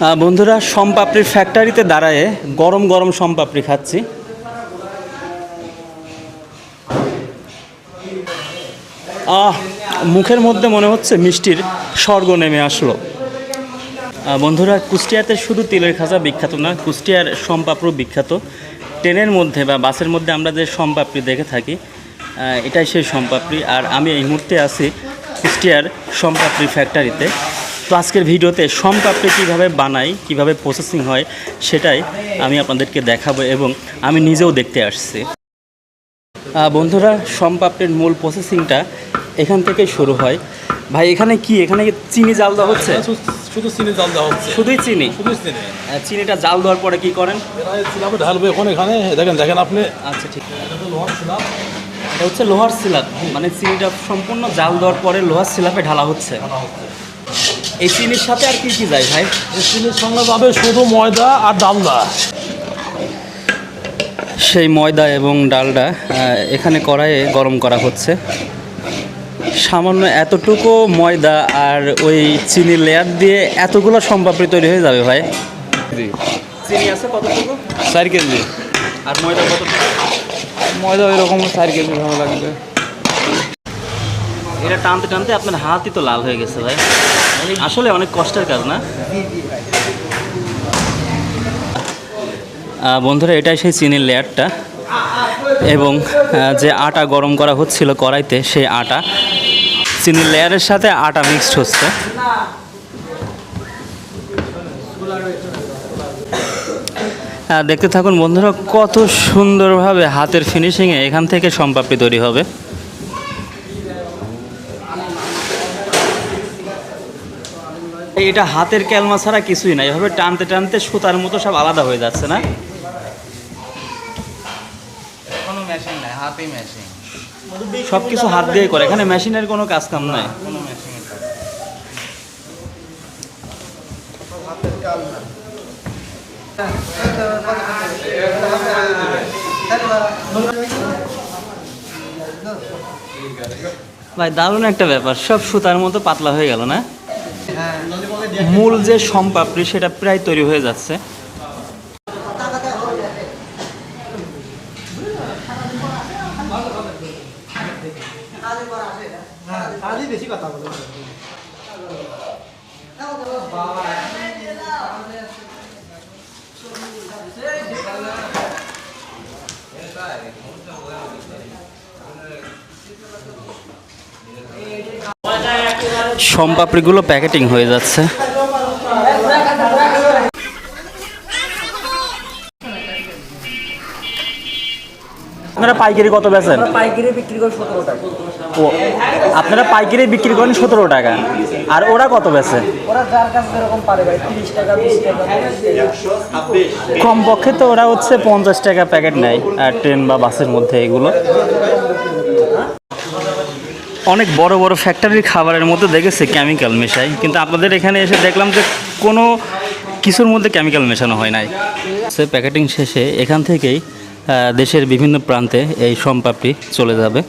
বন্ধুরা, সম্পাপড়ির ফ্যাক্টরিতে দাঁড়ায়ে গরম গরম সম্পাপড়ি খাচ্ছি। আহ, মুখের মধ্যে মনে হচ্ছে মিষ্টির স্বর্গ নেমে আসলো। বন্ধুরা, কুষ্টিয়াতে শুধু তিলের খাজা বিখ্যাত না, কুষ্টিয়ার সম্পাপড়ও বিখ্যাত। ট্রেনের মধ্যে বা বাসের মধ্যে আমরা যে সম্পাপড়ি দেখে থাকি এটাই সেই সম্পাপড়ি। আর আমি এই মুহূর্তে আছি কুষ্টিয়ার সম্পাপড়ি ফ্যাক্টরিতে তো আজকের ভিডিওতে সম্পাপড়ি কীভাবে বানাই কীভাবে প্রসেসিং হয় সেটাই আমি আপনাদেরকে দেখাবো এবং আমি নিজেও দেখতে আসছি। বন্ধুরা সম্পাপড়ির মূল প্রসেসিংটা এখান থেকে শুরু হয়। ভাই এখানে কি? এখানে চিনি জাল দেওয়া হচ্ছে? শুধু- চিনি জাল দেওয়া হচ্ছে। শুধুই চিনি? শুধু চিনি। চিনিটা জাল দেওয়ার পরে কি করেন? সিলাপে ঢালবে এখন এখানে। দেখেন দেখেন আপনি। আচ্ছা ঠিক। এটা লোহার সিলাপ এটা হচ্ছে লোহার সিলাপ। মানে চিনিটা সম্পূর্ণ জাল দেওয়ার পরে লোহার সিলাপে ঢালা হচ্ছে। এই চিনির সাথে আর কি কি যায় ভাই? এই চিনির সঙ্গে যাবে শুধু ময়দা আর ডালদা সেই ময়দা এবং ডালটা এখানে কড়াইয়ে গরম করা হচ্ছে। সামান্য এতটুকু ময়দা আর ওই চিনির লেয়ার দিয়ে এতগুলো সম্পাপড়ি তৈরি হয়ে যাবে ভাই। জি। চিনি আছে কতটুকু? চার কেজি। আর ময়দা কতটুকু? ময়দা ওই রকম চার কেজি ভালো লাগবে। এটা টানতে টানতে আপনার হাতই তো লাল হয়ে গেছে ভাই। আসলে অনেক কষ্টের কাজ না? বন্ধুরা, এটাই সেই চিনির লেয়ারটা। এবং যে আটা গরম করা হচ্ছিল কড়াইতে, সেই আটা। চিনির লেয়ারের সাথে আটা মিক্সড হচ্ছে। দেখতে থাকুন বন্ধুরা, কত সুন্দরভাবে হাতের ফিনিশিংয়ে এখান থেকে সম্পাপড়ি তৈরি হবে। এটা হাতের ক্যালমা ছাড়া কিছুই না এভাবে টানতে টানতে সুতার মতো সব আলাদা হয়ে যাচ্ছে না? কোনো মেশিন নাই হাতেই মেশিন সব কিছু হাত দিয়ে করে। এখানে মেশিনের কোনো কাজ কাম নাই। কোনো মেশিনের কাজ ভাই দারুণ একটা ব্যাপার। সব সুতার মতো পাতলা হয়ে গেল না? মূল যে সম্পাপড়ি সেটা প্রায় তৈরি হয়ে যাচ্ছে। সম্পাপড়িগুলো প্যাকেটিং হয়ে যাচ্ছে। আপনারা পাইকারি কত বেচেন? পাইকারি বিক্রি করে সতেরো টাকা। ও আপনারা পাইকারি বিক্রি করেন সতেরো টাকা। আর ওরা কত বেচে? ওরা যার কাছে যেরকম পারে ভাই তিরিশ টাকা বিশ টাকা কমপক্ষে তো ওরা হচ্ছে পঞ্চাশ টাকা প্যাকেট নেয় আর ট্রেন বা বাসের মধ্যে এগুলো। অনেক বড় বড় ফ্যাক্টরির খাবারের মধ্যে দেখেছে কেমিক্যাল মেশাই। কিন্তু আপনাদের এখানে এসে দেখলাম যে কোনো কিছুর মধ্যে কেমিক্যাল মেশানো হয় নাই। সে প্যাকেটিং শেষে এখান থেকেই দেশের বিভিন্ন প্রান্তে এই সোমপাপড়ি চলে যাবে।